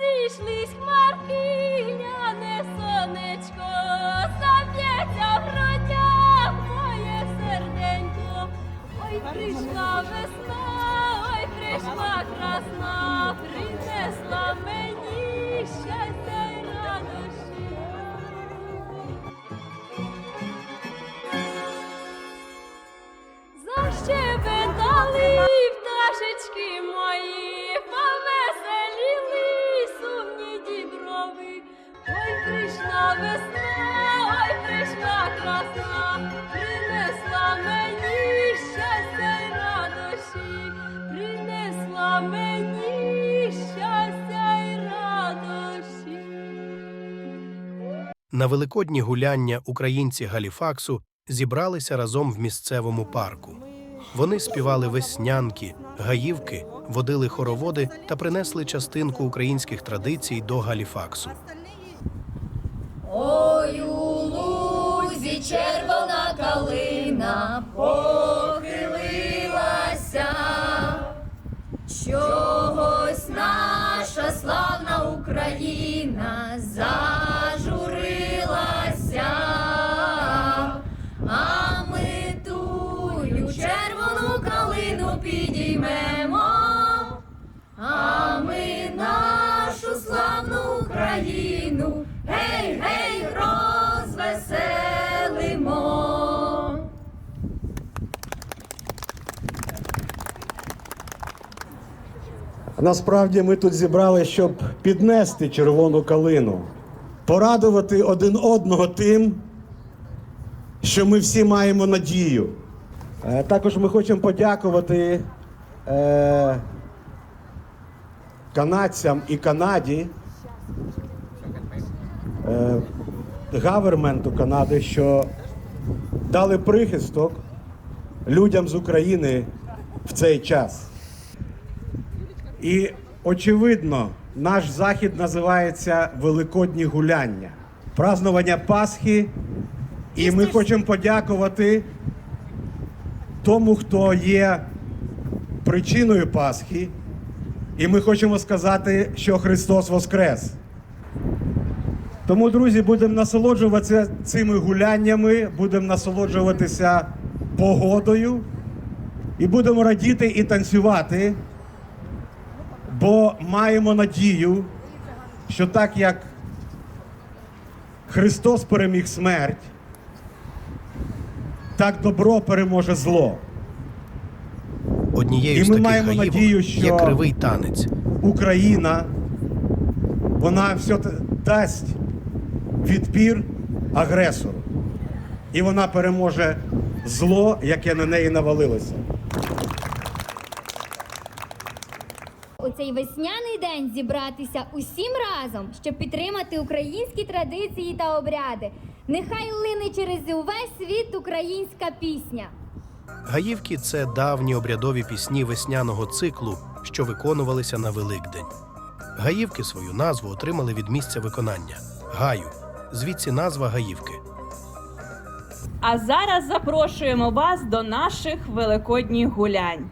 Розійшлись хмарки, гляне сонечко, заб'ється в грудях моє серденько. Ой, прийшла весна, ой, прийшла красна, принесла мені щастя весна, ой, прийшла принесла мені щастя й радощі, принесла мені щастя радощі. На великодні гуляння українці Галіфаксу зібралися разом в місцевому парку. Вони співали веснянки, гаївки, водили хороводи та принесли частинку українських традицій до Галіфаксу. Червона похилилася, чогось наша славна Україна Насправді ми тут зібрали, щоб піднести червону калину, порадувати один одного тим, що ми всі маємо надію. Е, Також ми хочемо подякувати е, канадцям і Канаді, гаверменту Канади, що дали прихисток людям з України в цей час. І очевидно, наш захід називається Великодні гуляння, празднування Пасхи. І ми хочемо подякувати тому, хто є причиною Пасхи. І ми хочемо сказати, що Христос Воскрес. Тому, друзі, будемо насолоджуватися цими гуляннями, будемо насолоджуватися погодою і будемо радіти і танцювати бо маємо надію, що так як Христос переміг смерть, так добро переможе зло. Однією І з ми таких маємо гаївок надію, що- є кривий танець. Україна, вона все дасть відпір агресору. І вона переможе зло, яке на неї навалилося. У цей весняний день зібратися усім разом, щоб підтримати українські традиції та обряди. Нехай лине через увесь світ українська пісня. Гаївки це давні обрядові пісні весняного циклу, що виконувалися на Великдень. Гаївки свою назву отримали від місця виконання гаю, звідси назва Гаївки. А зараз запрошуємо вас до наших великодніх гулянь.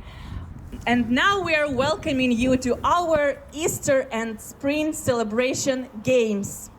And now we are welcoming you to our Easter and Spring celebration games.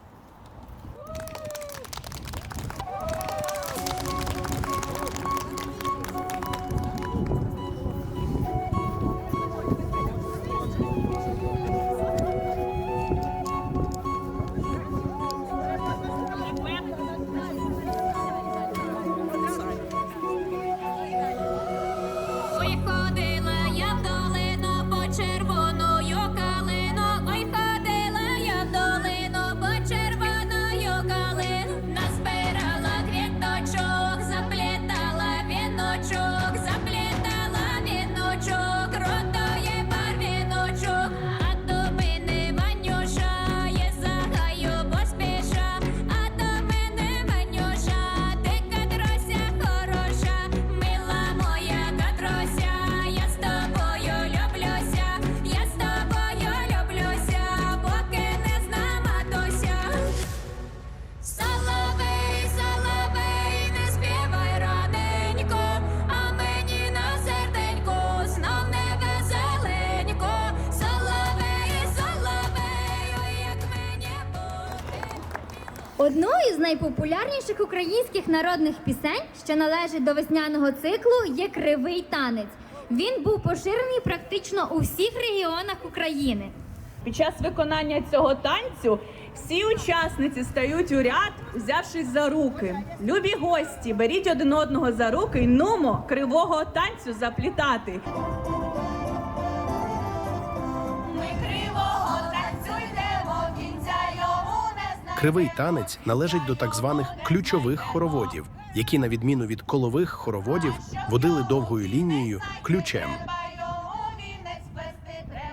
Найпопулярніших українських народних пісень, що належить до весняного циклу, є кривий танець. Він був поширений практично у всіх регіонах України. Під час виконання цього танцю всі учасниці стають у ряд, взявшись за руки. Любі гості, беріть один одного за руки й нумо кривого танцю заплітати. Кривий танець належить до так званих ключових хороводів, які, на відміну від колових хороводів, водили довгою лінією ключем.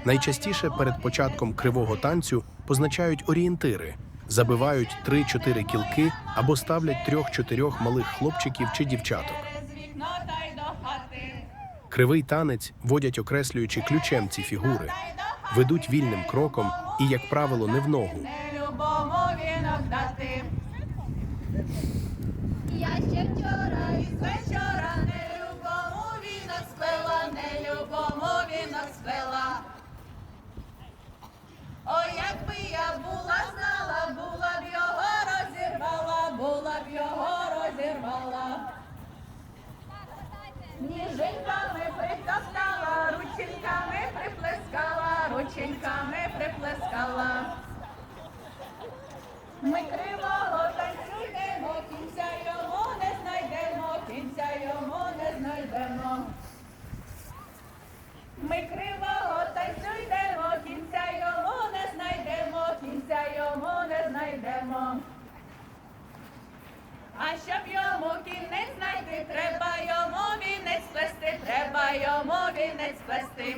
Найчастіше перед початком кривого танцю позначають орієнтири, забивають 3-4 кілки або ставлять трьох-чотирьох малих хлопчиків чи дівчаток. Кривий танець водять, окреслюючи ключем ці фігури, ведуть вільним кроком і, як правило, не в ногу. Ми кривого танцюємо, кінця йому не знайдемо, кінця йому не знайдемо. Ми кривого танцюємо, кінця йому не знайдемо, кінця йому не знайдемо. А щоб йому кінець знайти, треба йому вінець плести, треба йому вінець плести.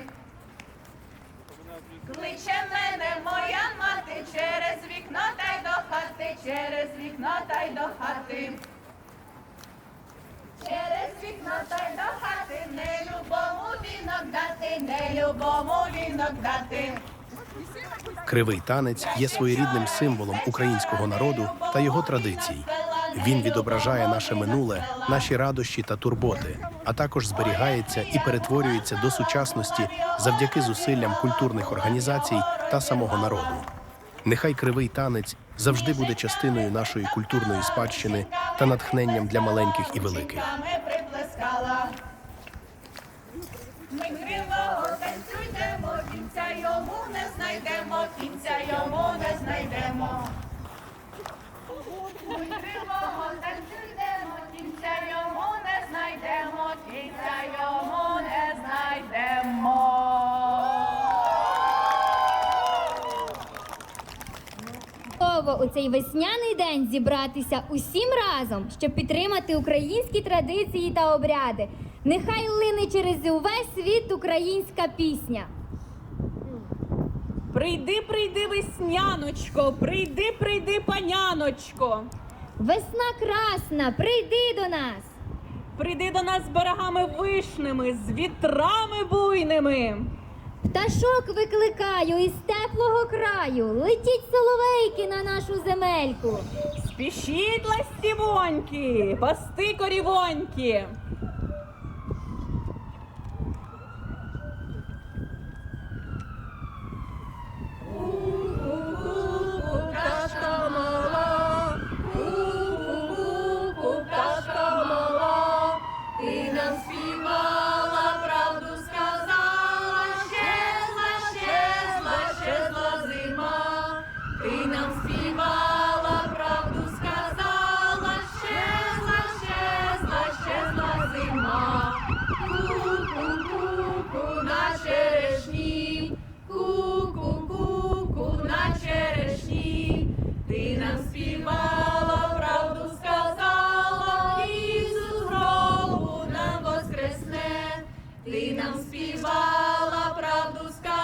Кличе мене моя мати через хати, через вікно та й до хати. Через вікно та й до хати, не любому вінок дати, не любому вінок дати. Кривий танець є своєрідним символом українського народу та його традицій. Він відображає наше минуле, наші радощі та турботи, а також зберігається і перетворюється до сучасності завдяки зусиллям культурних організацій та самого народу. Нехай кривий танець завжди буде частиною нашої культурної спадщини та натхненням для маленьких і великих. Готово у цей весняний день зібратися усім разом, щоб підтримати українські традиції та обряди. Нехай лине через увесь світ українська пісня. Прийди, прийди, весняночко, прийди, прийди, паняночко. Весна красна, прийди до нас. Прийди до нас з берегами вишними, з вітрами буйними. Пташок викликаю із теплого краю. Летіть соловейки на нашу земельку. Спішіть ластівоньки, пасти корівоньки. ти нам співала правду сказала.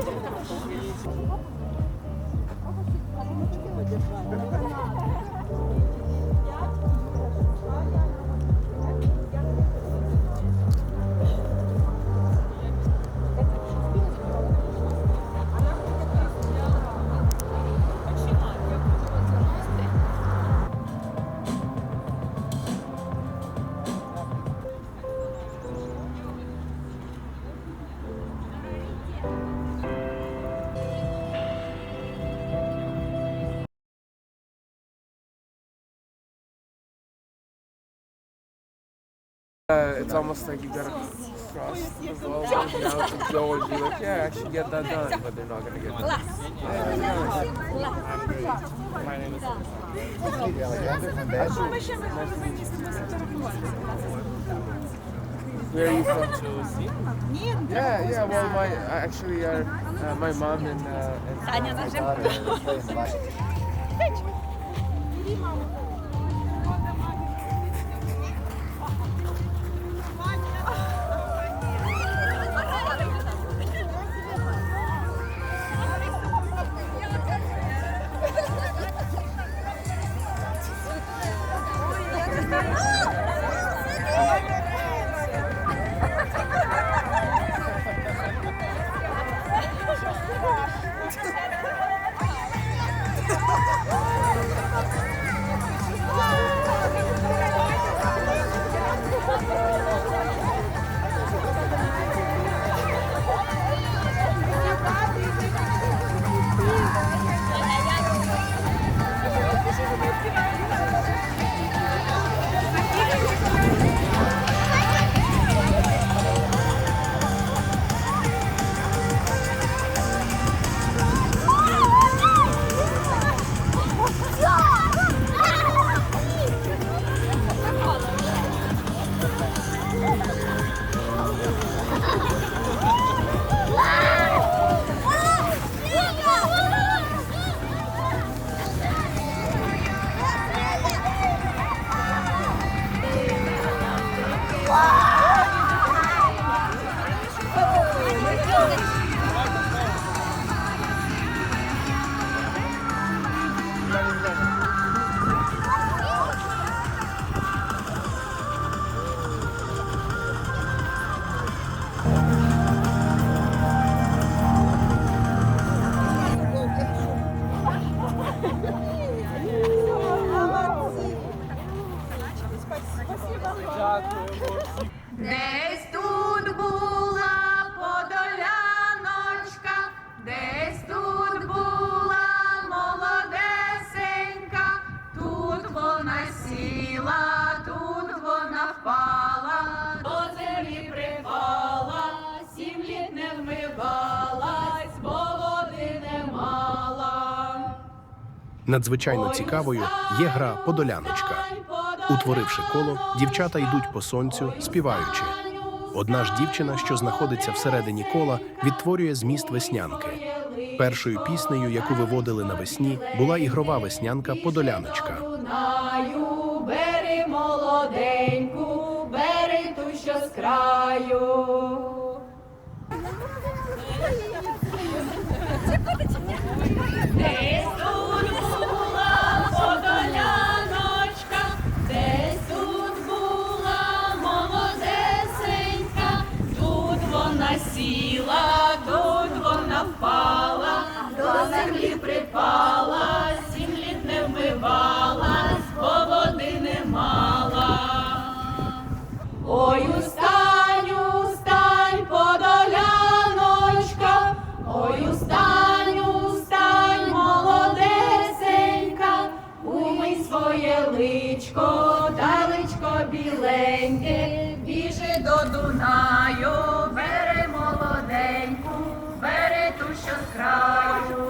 Thank you. Uh, it's almost like you gotta cross the globe and now to go and be like, yeah, I should get that done, but they're not gonna get done. My name is Where are you from? Yeah, yeah. Well, my actually, uh, uh, my mom and uh, and my daughter. Десь тут була подоляночка, десь тут була молодесенька, тут вона сіла, тут вона впала, до землі припала, сім літ не вмивалась, бо води не мала. Надзвичайно цікавою є гра Подоляночка. Утворивши коло, дівчата йдуть по сонцю, співаючи. Одна ж дівчина, що знаходиться всередині кола, відтворює зміст веснянки. Першою піснею, яку виводили навесні, була ігрова веснянка Подоляночка. Бери молоденьку, бери ту, що з краю. Десь своє личко, далечко біленьке, біжи до Дунаю, бери молоденьку, бери ту, що з краю.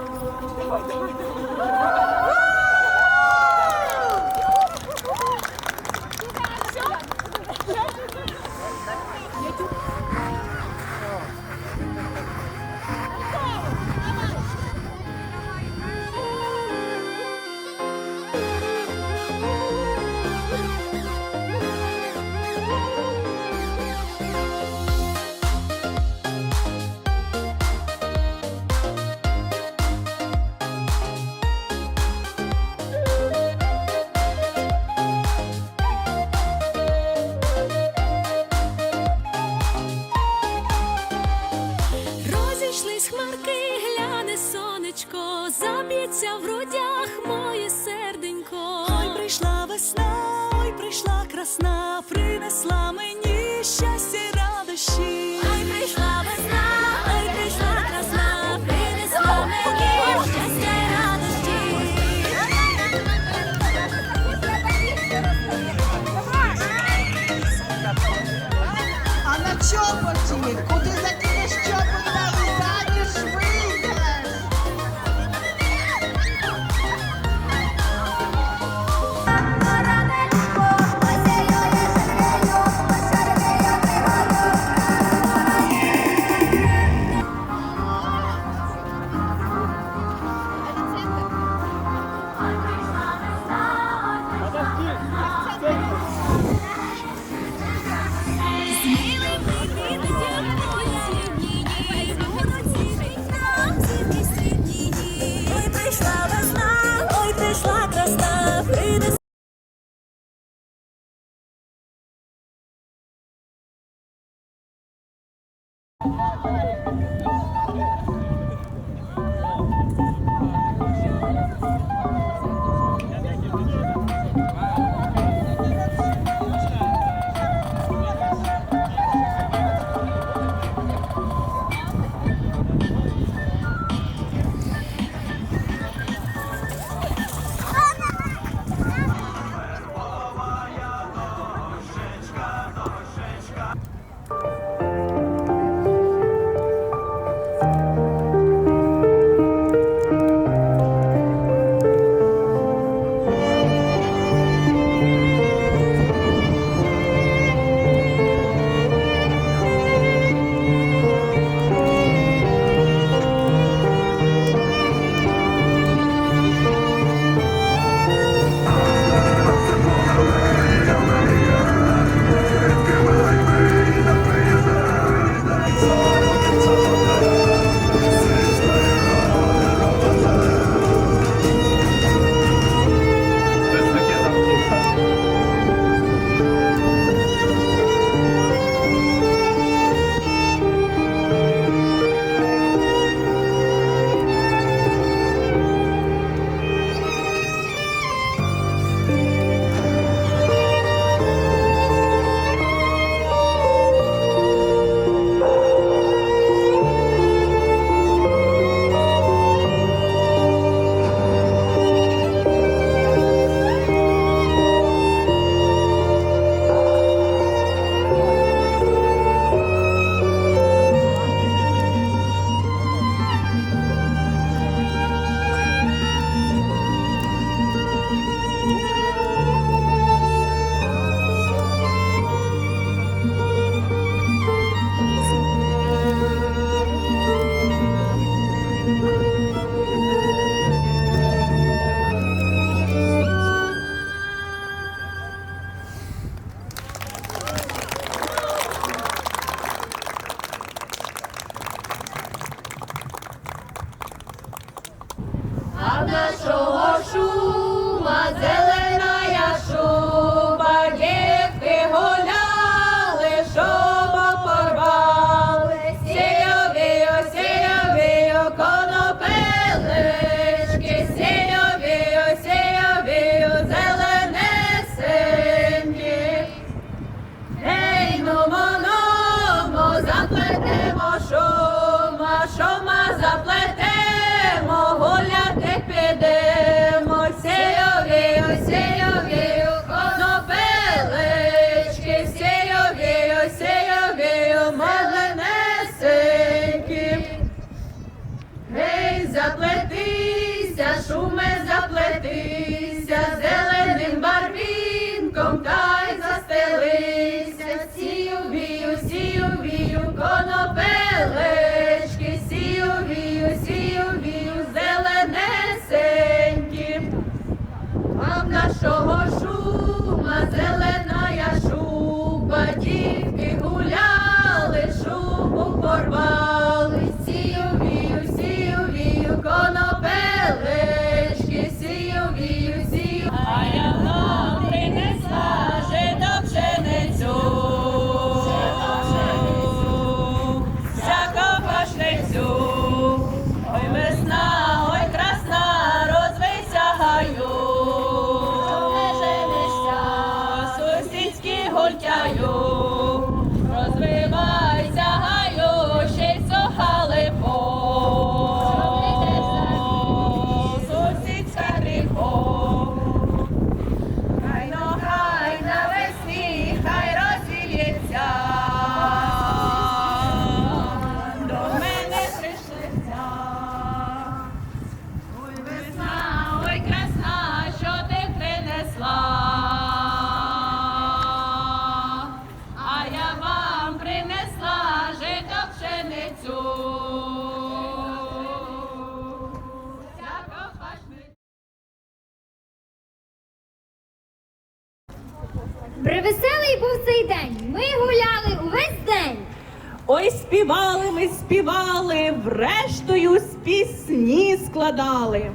Співали ми, співали, врештою з пісні складали.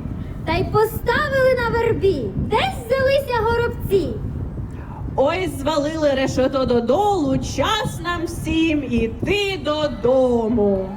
Та й поставили на вербі. Десь взялися горобці. Ой, звалили решето додолу, час нам всім іти додому.